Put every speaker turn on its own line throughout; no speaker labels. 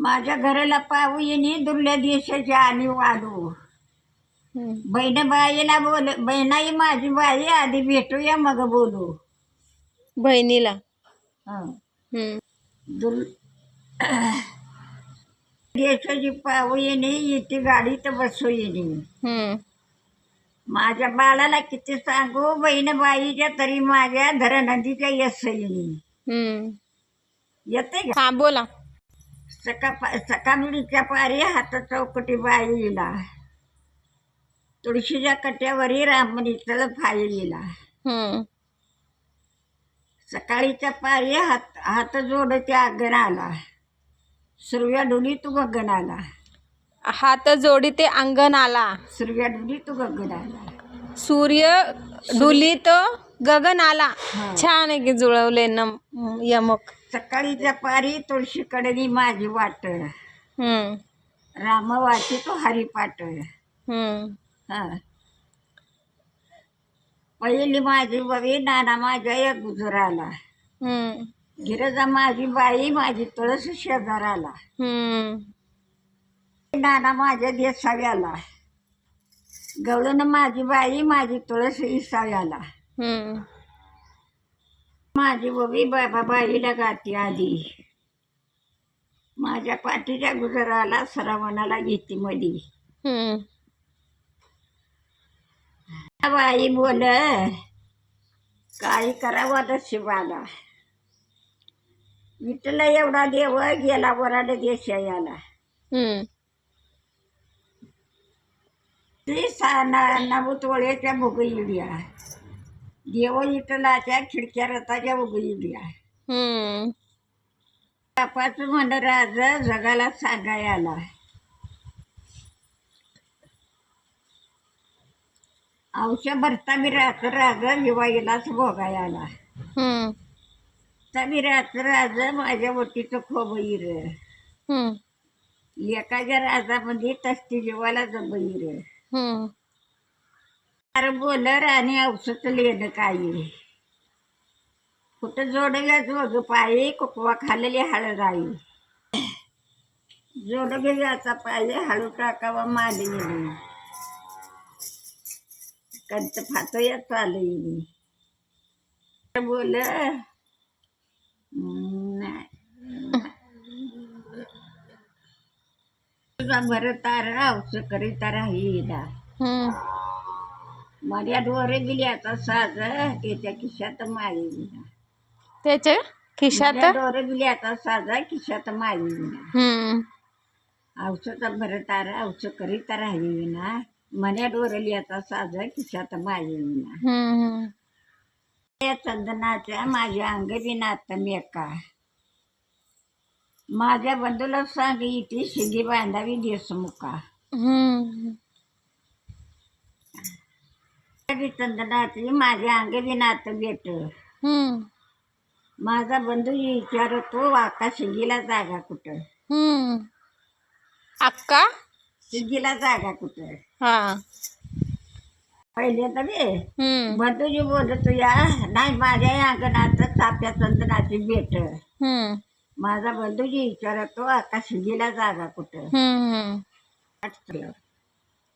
माझ्या घराला पाहू येणे दुर्ल्या देशाची आणि वाढू. बहीण बाईला बोल बहिणाई माझी बाई आधी भेटूया मग बोलू
बहिणीला.
दुल देशाची पाहू येणे इथे गाडीत बसू येणे. माझ्या बाळाला किती सांगू बहीण बाईच्या तरी माझ्या धर नदीच्या यश येणे. येते का
बोला
सका सकाळीच्या पारी हात चौकटी बाईला तुळशीच्या कट्यावरी रामणीचं फाईला
हम्म.
सकाळीच्या पारी हात हात जोडत्या अंगणाला. सुरव्या डोली तू गगनाला
हात जोडी ते अंगण आला
सुरव्या डोली तू गगनाला
सूर्य डुलीत गगन आला
हा.
छान आहे की जुळवले न यमक.
सकाळीच्या पारी तुळशीकडे माझी वाट
हम्म.
राम वाची तो हरिपाट
हम्म.
हा पहिली माझी बवी नाना माझ्या या गुजराला
हम्म.
गिरजा माझी बाई माझी तुळस शेजाराला
हम्म.
नाना माझ्या देसाव्याला गवळण माझी बाई माझी तुळस इसाव्याला
हम्म.
माझी बबी बाबा बाईला गाती आधी. माझ्या पाठीच्या गुजराला सरावणाला घेते मधी. बाई बोल काही करावं नशिबाला विठला एवढा देव गेला वराड देशायाला
हम्म.
ती सा नवतोळ्याच्या भोगईड्या देव विठलाच्या खिडक्या रथाच्या
हम्म.
बापाचं म्हण राज जगाला सांगायला औषध भरता बी राज राज दिवाळीलाच भोगायला
हम्म.
तमी राज राज माझ्या वटीचं खोबईर
हम्म.
एकाच्या राजामध्ये तस्ती जीवाला जबईर
हम्म.
अरे बोलर आणि औषध लेणं काही. कुठं जोडव्या जोग पायी कुकवा खाल्लेली हळदाई. जोडव्याचा पायी हळू टाकावा माली कंच फातोया चालू बोल तुझा भरतारा औषध करीता राहील.
हम्म.
माझ्या डोरे दिली आता साज त्याच्या खिशात माळी
त्याच्या खिशात?
डोरे दिली आता साजा खिशात माळी
हम्म.
औषध भरतार औषध करीता राहिली विना. मन्या डोरली आता साज खिशात माळी. या चंदनाच्या माझ्या अंग विनात मेका माझ्या बंधूला सांग इथे शिगी बांधावी देशमुखा चंदनाची माझ्या अंग विनात बेट
हम्म.
माझा बंधू विचारतो आकाश शिगीला जागा कुठं
हम्म. अक्का
शिगीला जागा कुठं
हा
पहिल्यांदा बे
हम्म.
बंधूजी बोलतो या नाही माझ्या या अंगणात चंदनाची भेट
हम्म.
माझा बंधूजी विचारतो आकाश शिगीला जागा कुठं
हम्म.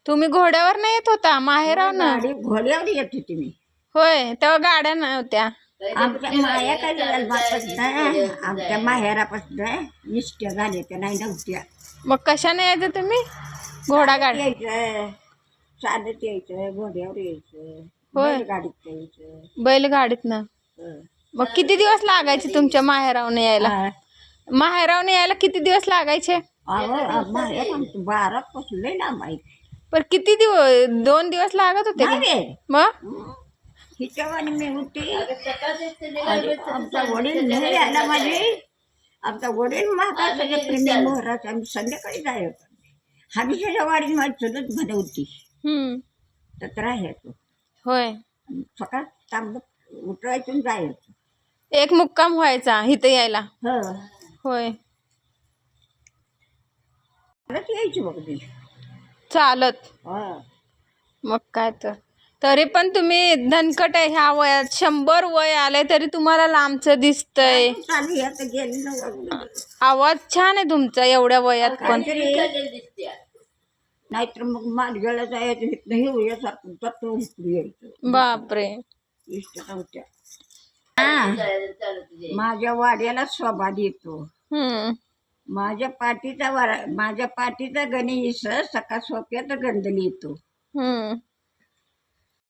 तुम्ही घोड्यावर नाही येत होता माहेराव ना
गाडी घोड्यावर येत होती मी.
होय तेव्हा गाड्या नव्हत्या.
आमच्या माया काय जन्मापासून आमच्या माहेरापासून निष्ठ्या झाल्या त्या नाही नव्हत्या.
मग कशाने यायचं तुम्ही? घोडा गाडी.
यायचं चालत यायचं घोड्यावर यायचं
होय.
गाडीत यायचं.
बैलगाडीत ना
हं.
मग किती दिवस लागायचे तुमच्या माहेरावने यायला?
हा.
माहेरावने यायला किती दिवस लागायचे?
अहो, अहो, माहेर आमचं बारा पासून लय लांब आहे.
पण किती दिवस दोन दिवस लागत होते का? मग?
हिच्यावानी मी होती आणि आमचा वडील माझे. आमचा वडील प्रेमी आम्ही संध्याकाळी जायचो हमेशाच्या वाडीत माझी चलत म्हणे होती.
हम्म.
तर राहायचो
होय.
सकाळ चांगलं उठवायचं आणि जायचं
एक मुक्काम व्हायचा इथं यायला.
हो.
होय.
परत यायची बघ ती
चालत.
हो.
मग काय तर. तरी पण तुम्ही धनकट आहे ह्या वयात. शंभर वय आले तरी तुम्हाला लांबचं दिसतंय.
चालू आहे, आता गेली ना वरून.
आवाज छान आहे तुमचा एवढ्या वयात पण.
काहीतरी नाहीतर मग मालगेला जायचं इथनं हे यायचं
बापरे.
इष्ट नव्हत्या हा. माझ्या वाड्याला स्वभाव येतो
हम्म.
माझ्या पाठीचा वरा माझ्या पाठीचा गणेश सकाळ सोप्यात गंधली येतो
हम्म.